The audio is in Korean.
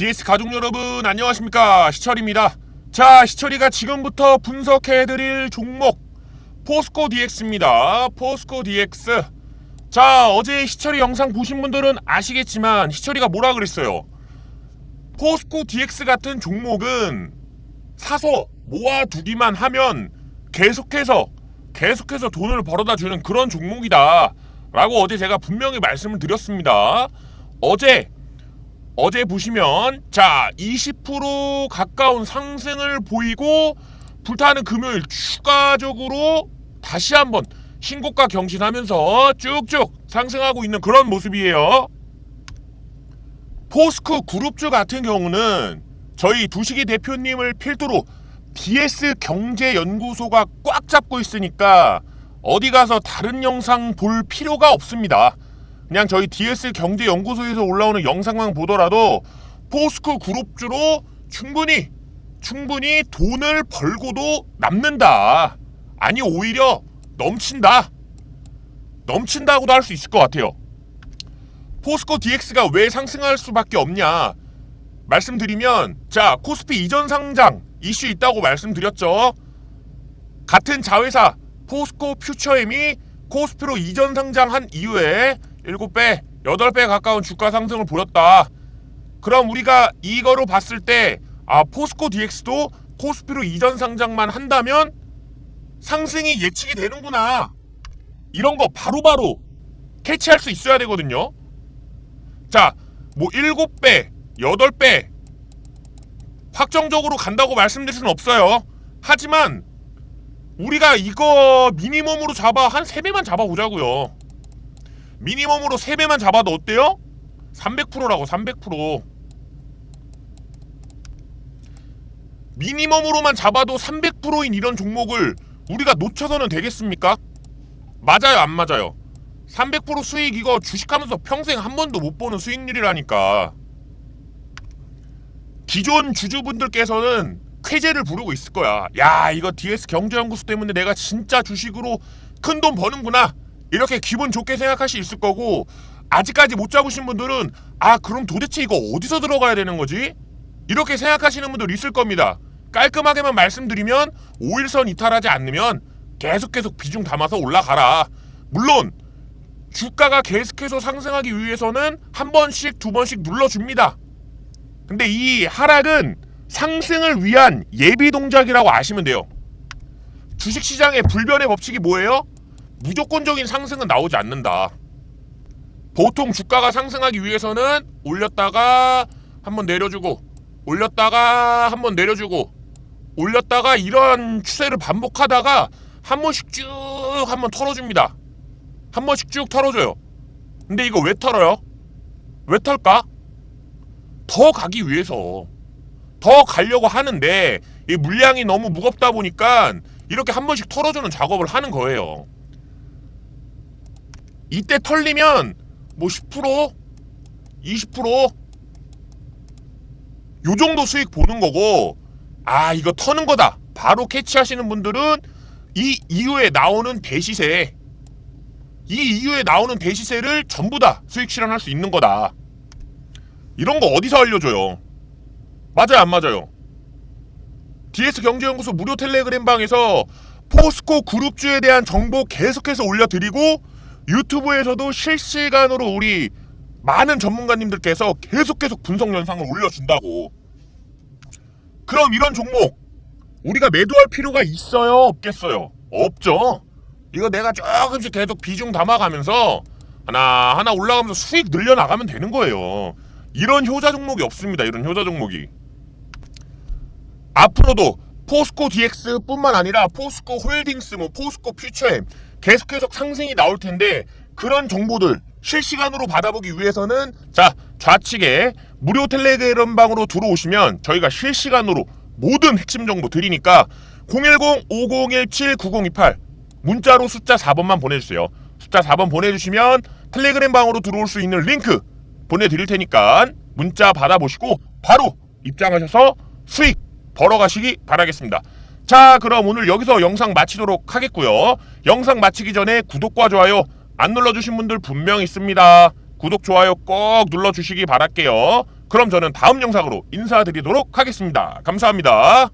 DS 가족 여러분 안녕하십니까 시철입니다. 자 시철이가 지금부터 분석해드릴 종목 포스코 DX입니다. 포스코 DX. 자 어제 시철이 영상 보신 분들은 아시겠지만 시철이가 뭐라 그랬어요? 포스코 DX 같은 종목은 사서 모아두기만 하면 계속해서 계속해서 돈을 벌어다 주는 그런 종목이다. 라고 어제 제가 분명히 말씀을 드렸습니다. 어제 어제 보시면 자 20% 가까운 상승을 보이고 불타는 금요일 추가적으로 다시 한번 신고가 경신하면서 쭉쭉 상승하고 있는 그런 모습이에요. 포스코 그룹주 같은 경우는 저희 두식이 대표님을 필두로 DS 경제연구소가 꽉 잡고 있으니까 어디 가서 다른 영상 볼 필요가 없습니다. 그냥 저희 DS 경제연구소에서 올라오는 영상만 보더라도 포스코 그룹주로 충분히 충분히 돈을 벌고도 남는다. 아니 오히려 넘친다. 넘친다고도 할 수 있을 것 같아요. 포스코 DX가 왜 상승할 수밖에 없냐? 말씀드리면 자 코스피 이전 상장 이슈 있다고 말씀드렸죠. 같은 자회사 포스코 퓨처엠이 코스피로 이전 상장한 이후에 7배, 8배 가까운 주가 상승을 보였다. 그럼 우리가 이거로 봤을 때 아, 포스코 DX도 코스피로 이전 상장만 한다면 상승이 예측이 되는구나. 이런 거 바로바로 캐치할 수 있어야 되거든요. 자, 뭐 7배, 8배 확정적으로 간다고 말씀드릴 수는 없어요. 하지만 우리가 이거 미니멈으로 잡아 한 3배만 잡아보자고요. 미니멈으로 3배만 잡아도 어때요? 300%라고 300% 미니멈으로만 잡아도 300%인 이런 종목을 우리가 놓쳐서는 되겠습니까? 맞아요 안 맞아요? 300% 수익 이거 주식하면서 평생 한 번도 못 보는 수익률이라니까. 기존 주주분들께서는 쾌재를 부르고 있을 거야. 야 이거 DS 경제연구소 때문에 내가 진짜 주식으로 큰 돈 버는구나 이렇게 기분 좋게 생각할 수 있을 거고 아직까지 못 잡으신 분들은 아 그럼 도대체 이거 어디서 들어가야 되는 거지? 이렇게 생각하시는 분들 있을 겁니다. 깔끔하게만 말씀드리면 5일선 이탈하지 않으면 계속 계속 비중 담아서 올라가라. 물론 주가가 계속해서 상승하기 위해서는 한 번씩 두 번씩 눌러줍니다. 근데 이 하락은 상승을 위한 예비 동작이라고 아시면 돼요. 주식시장의 불변의 법칙이 뭐예요? 무조건적인 상승은 나오지 않는다. 보통 주가가 상승하기 위해서는 올렸다가 한번 내려주고 올렸다가 한번 내려주고 올렸다가 이런 추세를 반복하다가 한 번씩 쭉 한번 털어줍니다. 한 번씩 쭉 털어줘요. 근데 이거 왜 털어요? 왜 털까? 더 가기 위해서 더 가려고 하는데 이 물량이 너무 무겁다 보니까 이렇게 한 번씩 털어주는 작업을 하는 거예요. 이때 털리면 뭐 10%, 20%, 요 정도 수익 보는 거고, 아, 이거 터는 거다. 바로 캐치하시는 분들은 이 이후에 나오는 대시세, 이 이후에 나오는 대시세를 전부 다 수익 실현할 수 있는 거다. 이런 거 어디서 알려줘요? 맞아요, 안 맞아요? DS 경제연구소 무료 텔레그램 방에서 포스코 그룹주에 대한 정보 계속해서 올려드리고 유튜브에서도 실시간으로 우리 많은 전문가님들께서 계속 계속 분석 영상을 올려준다고. 그럼 이런 종목 우리가 매도할 필요가 있어요, 없겠어요? 없죠. 이거 내가 조금씩 계속 비중 담아가면서 하나 하나 올라가면서 수익 늘려 나가면 되는 거예요. 이런 효자 종목이 없습니다. 이런 효자 종목이. 앞으로도 포스코 DX뿐만 아니라 포스코 홀딩스, 뭐 포스코 퓨처엠 계속해서 상승이 나올 텐데 그런 정보들 실시간으로 받아보기 위해서는 자 좌측에 무료 텔레그램 방으로 들어오시면 저희가 실시간으로 모든 핵심 정보 드리니까 010-5017-9028 문자로 숫자 4번만 보내주세요. 숫자 4번 보내주시면 텔레그램 방으로 들어올 수 있는 링크 보내드릴 테니까 문자 받아보시고 바로 입장하셔서 수익 벌어가시기 바라겠습니다. 자 그럼 오늘 여기서 영상 마치도록 하겠고요. 영상 마치기 전에 구독과 좋아요 안 눌러주신 분들 분명 있습니다. 구독 좋아요 꼭 눌러주시기 바랄게요. 그럼 저는 다음 영상으로 인사드리도록 하겠습니다. 감사합니다.